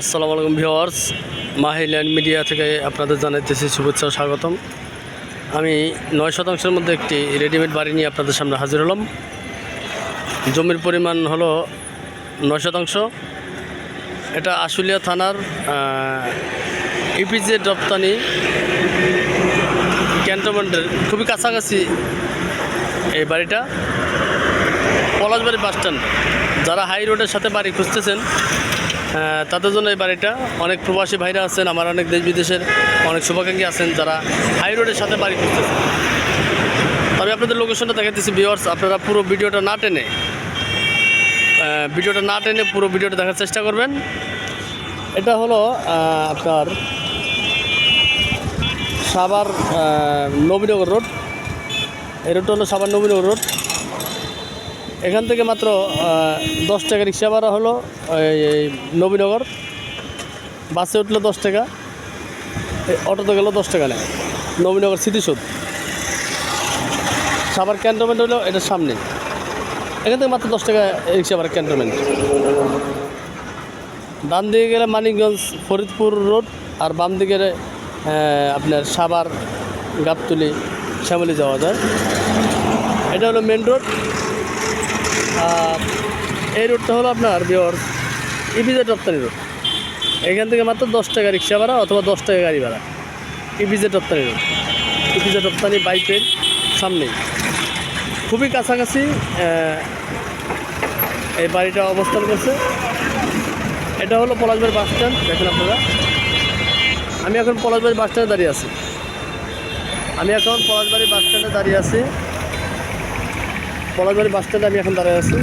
আসসালামু আলাইকুম viewers মাহিল্যান্ড media থেকে আপনাদের জানাইতেছি শুভেচ্ছা স্বাগতম। আমি নয় শতাংশের মধ্যে একটি রেডিমেড বাড়ি নিয়ে আপনাদের সামনে হাজির হলাম। জমির পরিমাণ হলো নয় শতাংশ। এটা আশুলিয়া থানার ইপিজে রপ্তানি ক্যান্টনমেন্টের খুবই কাছাকাছি এই বাড়িটা। পলাশবাড়ি বাসস্ট্যান্ড। যারা হাই রোডের সাথে বাড়ি খুঁজতেছেন তাদের জন্য এই বাড়িটা। অনেক প্রবাসী ভাইরা আছেন, আমার অনেক দেশ বিদেশের অনেক শুভাকাঙ্ক্ষী আছেন যারা হাই রোডের সাথে বাড়ি খুঁজতেছেন। আমি আপনাদের লোকেশনটা দেখাতেছি ভিওয়ার্স আপনারা পুরো ভিডিওটা না টেনে ভিডিওটা না টেনে পুরো ভিডিওটা দেখার চেষ্টা করবেন। এটা হলো আপনার সাবার নবীনগর রোড। এই রোডটা হলো সাবার নবীনগর রোড। এখান থেকে মাত্র দশ টাকা রিক্সা ভাড়া হলো, এই নবীনগর। বাসে উঠল দশ টাকা অটোতে গেলো দশ টাকা নেয়। নবীনগর স্মৃতিসৌধ সাভার ক্যান্টনমেন্ট হলো এটার সামনে। এখান থেকে মাত্র দশ টাকা রিক্সা ভাড়া ক্যান্টনমেন্ট। ডান দিকে গেলে মানিকগঞ্জ, ফরিদপুর রোড, আর বাম দিকে আপনার সাভার, গাবতলি, শ্যামলি যাওয়া যায়। এটা হলো মেন রোড এই রুটটা হলো আপনার বিওর ইপিজেড রপ্তানি রুট এখান থেকে মাত্র দশ টাকা রিক্সা ভাড়া অথবা দশ টাকা গাড়ি ভাড়া। ইপিজেড রপ্তানি রুট ইপিজেড রপ্তানি বাইকের সামনেই। খুবই কাছাকাছি এই বাড়িটা অবস্থান করছে। এটা হলো পলাশবাড়ি বাস স্ট্যান্ড দেখেন আপনারা। আমি এখন পলাশবাড়ি বাস স্ট্যান্ডে দাঁড়িয়ে আছি। আমি এখন পলাশবাড়ি বাস স্ট্যান্ডে দাঁড়িয়ে আছি। পলাশবাড়ি বাস স্ট্যান্ডে আমি এখন দাঁড়িয়ে আছি।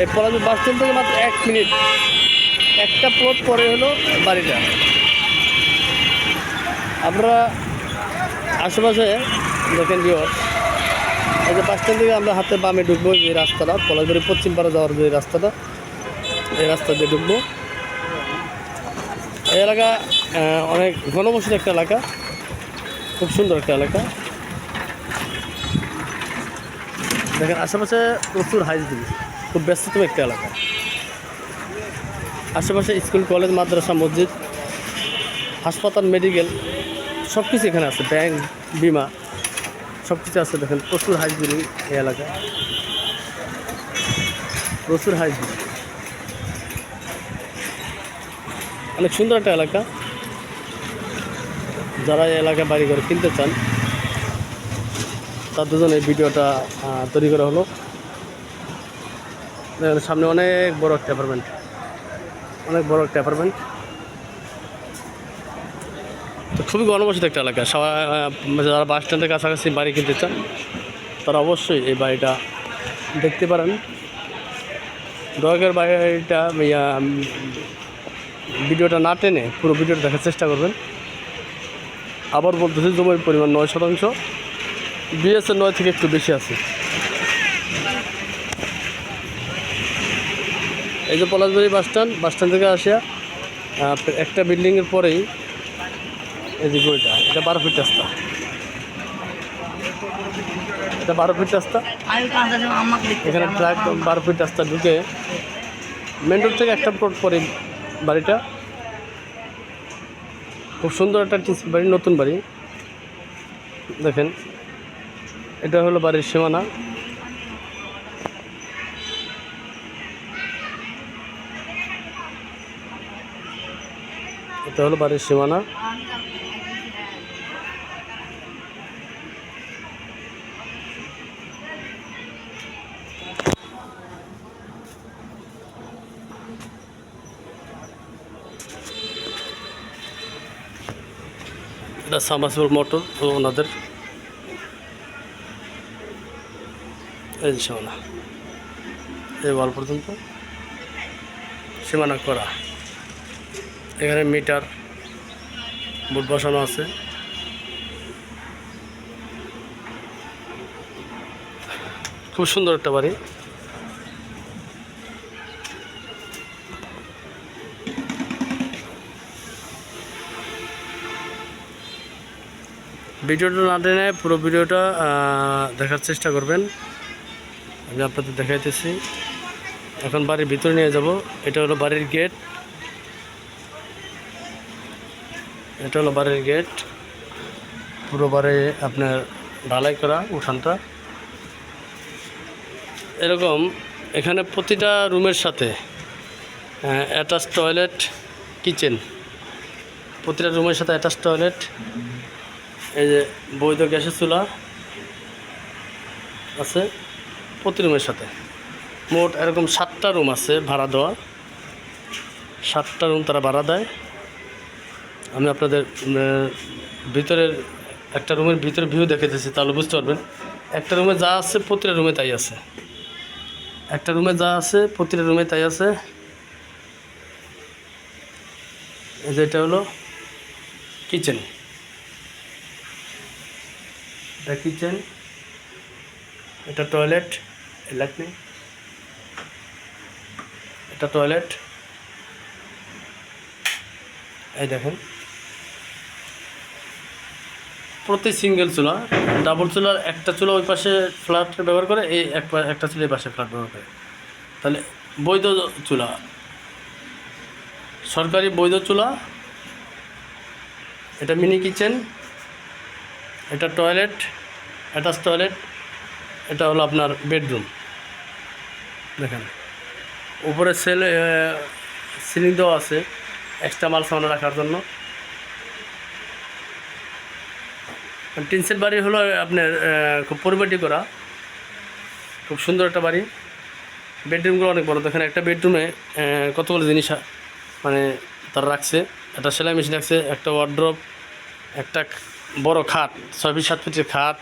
এই পলাশবাড়ি বাস স্ট্যান্ড থেকে মাত্র এক মিনিট। একটা প্লট পরে হলো বাড়িটা। আমরা আশেপাশে দেখেন বিওর এই যে বাস স্ট্যান্ড থেকে আমরা হাতে বামে ঢুকবো যে রাস্তাটা পলাশবাড়ি পশ্চিম পাড়া যাওয়ার যে রাস্তাটা, এই রাস্তা দিয়ে ঢুকবো। এই এলাকা অনেক ঘনবসতির একটা এলাকা, খুব সুন্দর একটা এলাকা। দেখেন, আশেপাশে প্রচুর হাইস দিবি খুব ব্যস্ততম একটা এলাকা। আশেপাশে স্কুল কলেজ মাদ্রাসা, মসজিদ, হাসপাতাল মেডিকেল সব কিছু এখানে আছে ব্যাংক বিমা সব কিছু আছে দেখেন, প্রচুর হাইস বিল্ডিং এই এলাকায়। প্রচুর হাইস বিল্ডিং অনেক সুন্দর একটা এলাকা। যারা এই এলাকায় বাড়ি ঘর কিনতে চান তাদের জন্য এই ভিডিওটা তৈরি করা হলো। সামনে অনেক বড় একটা অ্যাপার্টমেন্ট অনেক বড় একটা অ্যাপার্টমেন্ট তো খুবই গণবসিত একটা এলাকা। সবাই যারা বাস স্ট্যান্ডের কাছাকাছি বাড়ি কিনতে চান, তারা অবশ্যই এই বাড়িটা দেখতে পারেন। দয়াকের বাড়িটা ভিডিওটা না টেনে পুরো ভিডিওটা দেখার চেষ্টা করবেন। আবার বলতেছি, জমির পরিমাণ নয় শতাংশ। বিএসএ নয় থেকে একটু বেশি আছে। এই যে Palashbari bus stand bus stand থেকে আসিয়া একটা বিল্ডিংয়ের পরেই এই যে গড়িটা এটা বারো ফিট রাস্তা। এটা বারো ফিট রাস্তা। এখানে ট্রাক বারো ফিট রাস্তা ঢুকে মেন রোড থেকে একটা প্লট পরে বাড়িটা। খুব সুন্দর একটা বাড়ি, নতুন বাড়ি। দেখেন এটা হলো বাড়ির সীমানা। এটা হলো বাড়ির সীমানা। এটা সামাসিবল মোটর ওনাদের। যে এই ওয়াল পর্যন্ত। সীমানা করা। এখানে মিটার, বোর্ড বসানো আছে। খুব সুন্দর একটা বাড়ি। ভিডিওটা না টেনে পুরো ভিডিওটা দেখার চেষ্টা করবেন। আমি আপনাদের দেখাইতেছি। এখন বাড়ির ভিতরে নিয়ে যাব। এটা হলো বাড়ির গেট। এটা হলো বাড়ির গেট। পুরো বাড়ি আপনার ঢালাই করা, উঠানটা। এরকম এখানে প্রতিটা রুমের সাথে অ্যাটাচ টয়লেট কিচেন প্রতিটা রুমের সাথে অ্যাটাচ টয়লেট এই যে বৈধ গ্যাসের চুলা আছে। প্রতি রুমের সাথে। মোট এরকম সাতটা রুম আছে ভাড়া দেওয়া। সাতটা রুম তারা ভাড়া দেয়। আমি আপনাদের ভিতরের একটা রুমের ভিতরে ভিউ দেখেতেছি, তাহলে বুঝতে পারবেন। একটা রুমে যা আছে প্রতিটা রুমে তাই আছে। একটা রুমে যা আছে প্রতিটা রুমে তাই আছে। এই যে এটা হলো কিচেন এটা কিচেন এটা টয়লেট ল্যাট্রিন এটা টয়লেট এই দেখেন। প্রতি সিঙ্গেল চুলা ডাবল চুলার একটা চুলা ওই পাশে ফ্ল্যাট ব্যবহার করে, এই এক একটা চুলা এই পাশে ফ্ল্যাট ব্যবহার করে। তাহলে বৈধ চুলা। সরকারি বৈধ চুলা। এটা মিনি কিচেন এটা টয়লেট অ্যাটাচ টয়লেট এটা হলো আপনার বেডরুম। দেখেন। উপরে সেল সিলিং দেওয়া আছে এক্সট্রা মাল সামনে রাখার জন্য। টিনসেট বাড়ি হলো আপনার খুব পরিপাটি করা। খুব সুন্দর একটা বাড়ি। বেডরুমগুলো অনেক বড়। দেখেন একটা বেডরুমে কতগুলো জিনিস মানে তারা রাখছে। একটা সেলাই মেশিন রাখছে, একটা ওয়ার্ড্রপ একটা বড় খাট, ছয় ফিট সাত ফিটের খাট।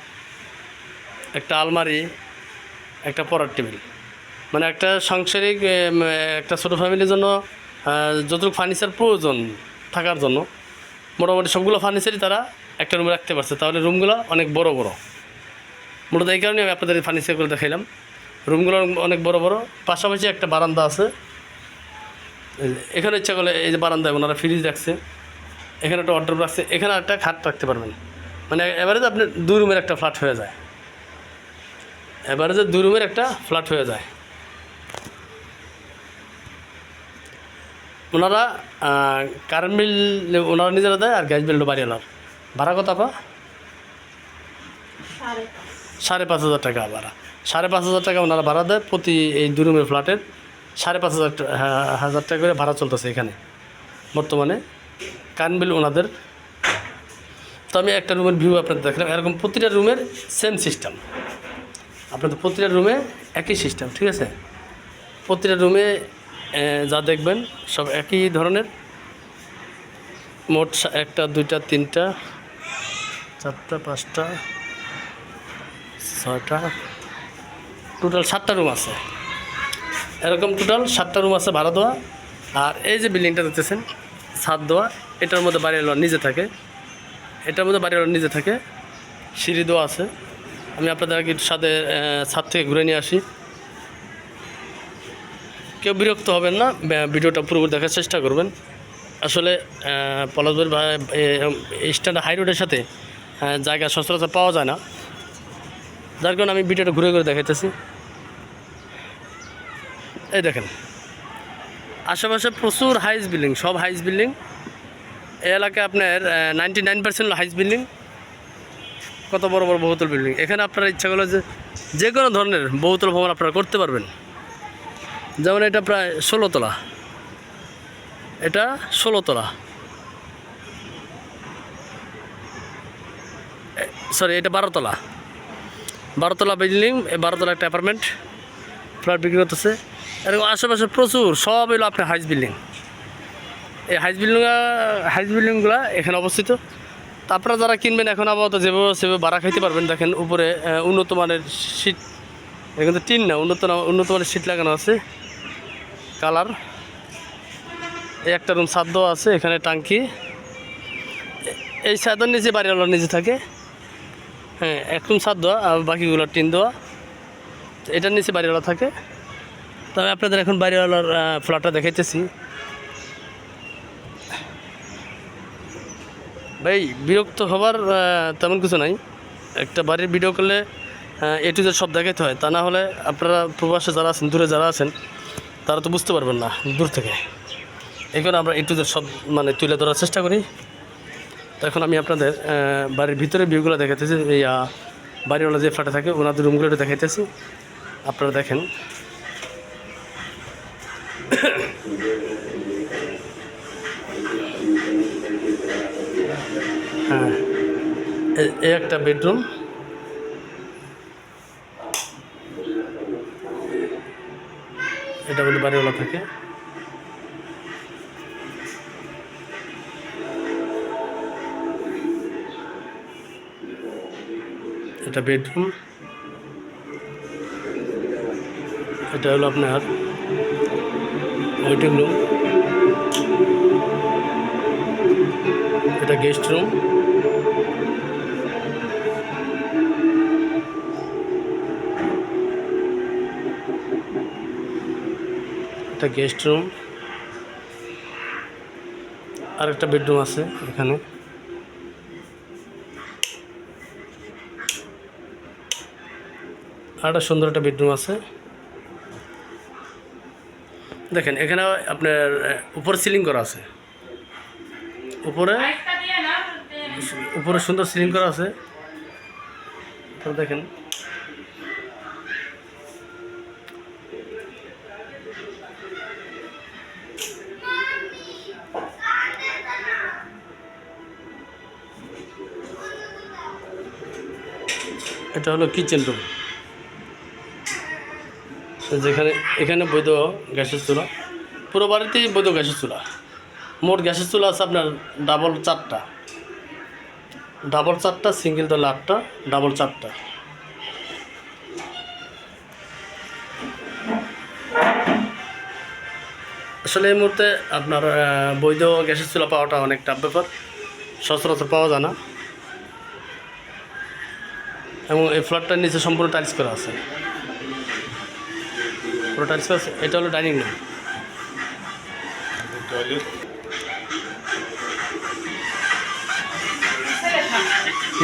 একটা আলমারি, একটা পড়ার টেবিল। মানে একটা সাংসারিক একটা ছোটো ফ্যামিলির জন্য যতটুকু ফার্নিচার প্রয়োজন থাকার জন্য, মোটামুটি সবগুলো ফার্নিচারই তারা একটা রুমে রাখতে পারছে। তাহলে রুমগুলো অনেক বড় বড়। মূলত এই কারণে আমি আপনাদের ফার্নিচারগুলো দেখাইলাম। রুমগুলো অনেক বড় বড়। পাশাপাশি একটা বারান্দা আছে। এখানে ইচ্ছা করলে এই যে বারান্দায় ওনারা ফ্রিজ রাখছে। এখানে একটা অর্ডার রাখছে। এখানে একটা খাট রাখতে পারবেন। মানে এবারে আপনি দুই রুমের একটা ফ্ল্যাট হয়ে যায়। এবারে যে দুই রুমের একটা ফ্ল্যাট হয়ে যায়। ওনারা কারেন্ট বিল ওনারা নিজেরা দেয় আর গ্যাস বিলটা বাড়িওয়ালার। ভাড়া কত আপা? সাড়ে পাঁচ হাজার টাকা ভাড়া। সাড়ে পাঁচ হাজার টাকা ওনারা ভাড়া দেয় প্রতি এই দু রুমের ফ্ল্যাটের। সাড়ে পাঁচ হাজার হাজার টাকা করে ভাড়া চলতেছে এখানে, বর্তমানে। কারেন্ট বিল ওনাদের। তো আমি একটা রুমের ভিউ আপনাদের দেখলাম। এরকম প্রতিটা রুমের সেম সিস্টেম আপনাদের প্রতিটা রুমে একই সিস্টেম ঠিক আছে? প্রতিটা রুমে যা দেখবেন সব একই ধরনের। মোট একটা, দুইটা, তিনটা, চারটা, পাঁচটা, ছয়টা টোটাল সাতটা রুম আছে। এরকম টোটাল সাতটা রুম আছে ভাড়া দেওয়া। আর এই যে বিল্ডিংটা দেখতেছেন, ছাদ দেওয়া, এটার মধ্যে বাড়িওয়ালা নিজে থাকে। এটার মধ্যে বাড়িওয়ালা নিজে থাকে। সিঁড়ি দেওয়া আছে। আমি আপনাদের সাথে ছাদ থেকে ঘুরে নিয়ে আসি। কেউ বিরক্ত হবেন না ভিডিওটা পুরোপুরি দেখার চেষ্টা করবেন। আসলে পলাশবের স্ট্যান্ড হাই রোডের সাথে জায়গা সচরাচর পাওয়া যায় না। যার কারণে আমি ভিডিওটা ঘুরে ঘুরে দেখাইতেছি। এই দেখেন, আশেপাশে প্রচুর হাইস বিল্ডিং, সব হাইস বিল্ডিং। এই এলাকায় আপনার ninety nine percent high rise building. কত বড় বড় বহুতল বিল্ডিং এখানে আপনার ইচ্ছা করলে যে যে কোনো ধরনের বহুতল ভবন আপনারা করতে পারবেন। যেমন এটা প্রায় ষোলো তলা। এটা ষোলো তলা। সরি এটা বারোতলা বারোতলা বিল্ডিং বারোতলা একটা অ্যাপার্টমেন্ট ফ্ল্যাট বিক্রি করতেছে। এরকম আশেপাশে প্রচুর, সব এলো আপনার হাইস বিল্ডিং এই হাইস বিল্ডিং হাইস বিল্ডিংগুলো এখানে অবস্থিত। আপনারা যারা কিনবেন এখন আপাতত যেভাবে সেভাবে ভাড়া খাইতে পারবেন, দেখেন উপরে উন্নত মানের সিট এখানে টিন না, উন্নত উন্নত মানের সিট লাগানো আছে। কালার। এই একটা রুম দেওয়া আছে, এখানে টাঙ্কি। এই ছাদের নিচে বাড়িওয়ালার নিচে থাকে। হ্যাঁ এক রুম ছাদ দেওয়া, আর বাকিগুলো টিন দেওয়া। এটার নিচে বাড়িওয়ালা থাকে। তবে আপনাদের এখন বাড়িওয়ালার ফ্ল্যাটটা দেখাইতেছি। ভাই, বিরক্ত হবার তেমন কিছু নাই। একটা বাড়ির ভিডিও করলে এ টু জেড সব দেখাইতে হয়। তা না হলে আপনারা প্রবাসে যারা আছেন, দূরে যারা আছেন, তারা তো বুঝতে পারবেন না, দূর থেকে। এই আমরা একটু সব মানে তুলে ধরার চেষ্টা করি। এখন আমি আপনাদের বাড়ির ভিতরে ভিউগুলো দেখাতেছি এই বাড়িওয়ালা যে ফ্ল্যাটে থাকে, ওনাদের রুমগুলো একটু দেখাইতেছি। আপনারা দেখেন। হ্যাঁ এ- একটা বেডরুম। এটা বলে বাড়িওয়ালা থাকে। এটা বেডরুম। এটা হলো আপনার ওয়েটিং রুম এটা গেস্ট রুম। এটা গেস্ট রুম। আর একটা বেডরুম আছে এখানে। আর একটা সুন্দর একটা বেডরুম আছে। দেখেন, এখানে আপনার উপরে সিলিং করা আছে। উপরে উপরে সুন্দর সিলিং করা আছে। দেখেন। এটা হলো কিচেন রুম। যেখানে, এখানে বৈধ গ্যাসের চুলা। পুরো বাড়িতেই বৈধ গ্যাসের চুলা। মোট গ্যাসের চুলা আছে আপনার ডাবল চারটা। ডাবল চারটা, সিঙ্গেল তাহলে আটটা, ডাবল চারটা। আসলে এই মুহূর্তে আপনার বৈধ গ্যাসের চুলা পাওয়াটা অনেক টাফ ব্যাপার। সচরাচর পাওয়া যায় না। এবং এই ফ্ল্যাটটার নিচে সম্পূর্ণ টাইলস করা আছে। পুরো টাইলস করা আছে। এটা হলো ডাইনিং রুম।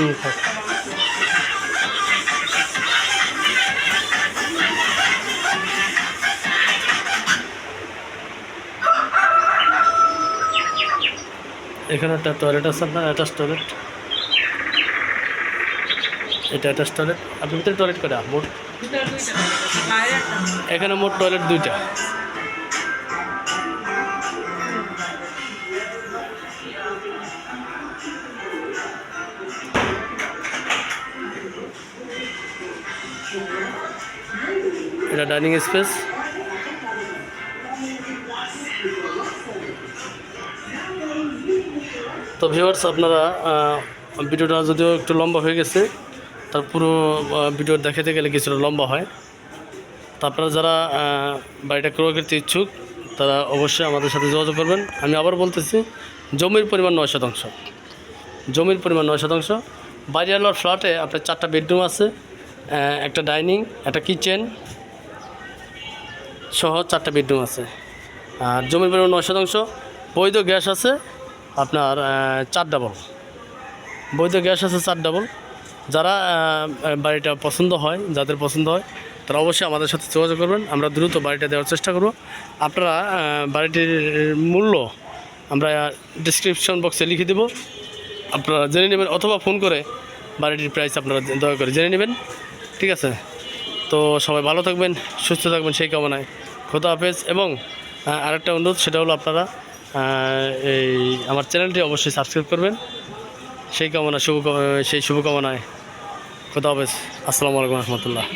হুম থাক। এখানে একটা টয়লেট আছে আপনার অ্যাটাচ টয়লেট এটা অ্যাটাচ টয়লেট আপনি ভিতরে টয়লেট করে মোট? এখানে মোট টয়লেট দুইটা। এটা ডাইনিং স্পেস। তো ভিউয়ার্স আপনারা ভিডিওটা যদিও একটু লম্বা হয়ে গেছে, তার পুরো ভিডিও দেখাতে গেলে কিছুটা লম্বা হয়। তো আপনারা যারা বাড়িটা ক্রয় করতে ইচ্ছুক, তারা অবশ্যই আমাদের সাথে যোগাযোগ করবেন। আমি আবার বলতেছি, জমির পরিমাণ নয় শতাংশ। জমির পরিমাণ নয় শতাংশ। বাড়িওয়ালার ফ্ল্যাটে আপনার চারটা বেডরুম আছে। একটা ডাইনিং, একটা কিচেন সহ চারটা বেডরুম আছে। আর জমির পরিমাণ নয় শতাংশ। বৈধ গ্যাস আছে আপনার চার ডাবল। বৈধ গ্যাস আছে চার ডাবল। যারা বাড়িটা পছন্দ হয়, যাদের পছন্দ হয়, তারা অবশ্যই আমাদের সাথে যোগাযোগ করবেন। আমরা দ্রুত বাড়িটা দেওয়ার চেষ্টা করব। আপনারা বাড়িটির মূল্য আমরা ডিসক্রিপশন বক্সে লিখে দেব। আপনারা জেনে নেবেন অথবা ফোন করে বাড়িটির প্রাইস আপনারা দয়া করে জেনে নেবেন। ঠিক আছে। তো সবাই ভালো থাকবেন, সুস্থ থাকবেন সেই কামনায়। খোদা হাফেজ এবং আরেকটা অনুরোধ, সেটা হলো আপনারা এই আমার চ্যানেলটি অবশ্যই সাবস্ক্রাইব করবেন। সেই কামনা শুভ সেই শুভকামনায় খোদা হাফেজ। আসসালামু আলাইকুম রহমতুল্লাহ।